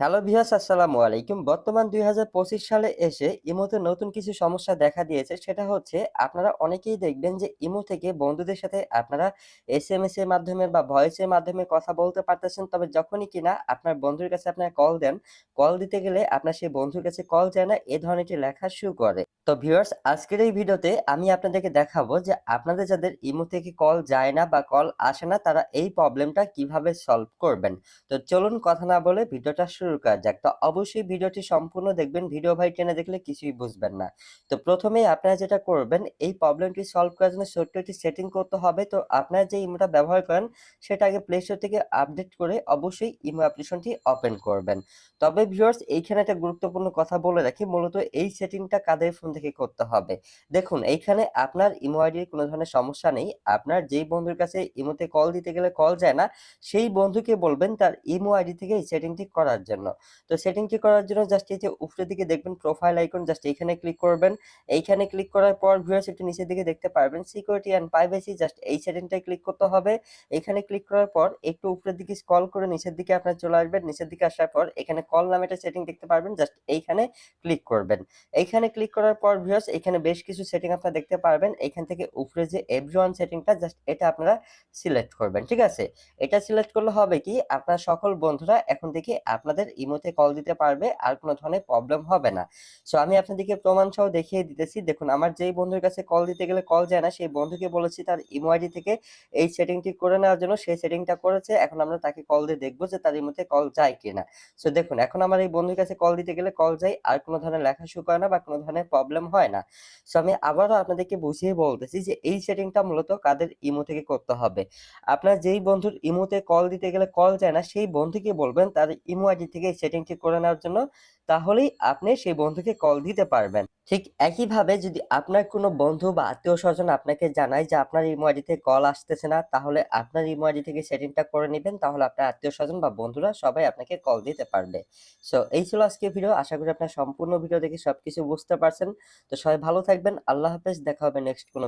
Hello viewers, আসসালামু আলাইকুম। বর্তমান দুই হাজার পঁচিশ সালে এসে ইমোতে নতুন কিছু সমস্যা দেখা দিয়েছে। সেটা হচ্ছে, আপনারা অনেকেই দেখবেন যে ইমো থেকে বন্ধুদের সাথে আপনারা এস এম এস এর মাধ্যমে বা ভয়েসের মাধ্যমে কথা বলতে পারতেছেন। তবে যখনই কিনা আপনার বন্ধুর কাছে আপনার কল দেন কল দিতে গেলে আপনার সেই বন্ধুর কাছে কল যায় না, এ ধরনের লেখা শুরু করে। তো ভিউয়ার্স, আজকের এই ভিডিওতে আমি আপনাদেরকে দেখাবো যে আপনাদের যাদের ইমো থেকে কল যায় না বা কল আসে না, তারা এই প্রবলেমটা কীভাবে সলভ করবেন। তো চলুন কথা না বলে ভিডিওটা শুরু করা যাক। তো অবশ্যই ভিডিওটি সম্পূর্ণ দেখবেন। ভিডিও ভাই টেনে দেখলে কিছুই বুঝবেন না। তো প্রথমেই আপনারা যেটা করবেন, এই প্রবলেমটি সলভ করার জন্য ছোট্ট একটি সেটিং করতে হবে। তো আপনারা যে ইমোটা ব্যবহার করেন, সেটা আগে প্লে স্টোর থেকে আপডেট করে অবশ্যই ইমো অ্যাপ্লিকেশনটি ওপেন করবেন। তবে ভিউয়ার্স এইখানে একটা গুরুত্বপূর্ণ কথা বলে রাখি। মূলত এই সেটিংটা কাদের ফোন থেকে করতে হবে? দেখুন, এইখানে আপনার ইমো আইডির কোনো ধরনের সমস্যা নেই। আপনার যেই বন্ধুর কাছে ইমোতে কল দিতে গেলে কল যায় না, সেই বন্ধুকে বলবেন তার ইমো আইডি থেকে এই সেটিংটি করার জন্য। তো সেটিংটি করার জন্য জাস্ট এই যে উপরের দিকে দেখবেন প্রোফাইল আইকন জাস্ট এইখানে ক্লিক করবেন। এইখানে ক্লিক করার পর ভিউয়ার্স একটু নিচের দিকে দেখতে পারবেন। সিকিউরিটি অ্যান্ড প্রাইভেসি জাস্ট এই সেটিংটায় ক্লিক করতে হবে। এখানে ক্লিক করার পর একটু উপরের দিকে স্ক্রল করে নিচের দিকে আপনার চলে আসবেন। নিচের দিকে আসার পর এখানে কল নামে একটা সেটিং দেখতে পারবেন। জাস্ট এইখানে ক্লিক করবেন। এইখানে ক্লিক করার পর ভিউয়ার্স এখানে বেশ কিছু সেটিং আপনারা দেখতে পারবেন। এখান থেকে উপরে যে এভরিওয়ান সেটিংটা জাস্ট এটা আপনারা সিলেক্ট করবেন। ঠিক আছে? এটা সিলেক্ট করলে হবে কি? আপনার সকল বন্ধুরা এখন থেকে আপনাদের ইমোতে কল দিতে পারবে, আর কোনো ধরনের প্রবলেম হবে না। সো আমি আপনাদেরকে প্রমাণ সহ দেখিয়ে দিতেছি। দেখুন, আমার যেই বন্ধুর কাছে কল দিতে গেলে কল যায় না, সেই বন্ধুকে বলেছি তার ইমো আইডি থেকে এই সেটিংটি করে নেওয়ার জন্য, সেই সেটিংটা করেছে। এখন আমরা তাকে কল দিয়ে দেখব যে তার ইমোতে কল যায় কিনা। সো দেখুন, এখন আমার এই বন্ধুর কাছে কল দিতে গেলে কল যায়, আর কোনো ধরনের লেখা শুরু করে না বা কোনো ধরনের প্রবলেম হয় না। সো আমি আবারও আপনাদেরকে বুঝিয়ে বলতেছি যে এই সেটিংটা মূলত কাদের ইমো থেকে করতে হবে। আপনার যেই বন্ধুর ইমোতে কল দিতে গেলে কল যায় না, সেই বন্ধুকে বলবেন তার ইমো আইডি থেকে সেটিংটি করে নেওয়ার জন্য, তাহলেই আপনি সেই বন্ধুকে কল দিতে পারবেন। ঠিক একইভাবে যদি আপনার কোনো বন্ধু বা আত্মীয় স্বজন আপনাকে জানায় যে আপনার ইমো আইডি থেকে কল আসতেছে না, তাহলে আপনার ইমো আইডি থেকে সেটিংটা করে নেবেন, তাহলে আপনার আত্মীয় স্বজন বা বন্ধুরা সবাই আপনাকে কল দিতে পারবে। সো এই ছিল আজকে ভিডিও আশা করি আপনার সম্পূর্ণ ভিডিও দেখে সবকিছু বুঝতে পারছেন। তো সবাই ভালো থাকবেন, আল্লাহ হাফেজ, দেখা হবে নেক্সট কোনো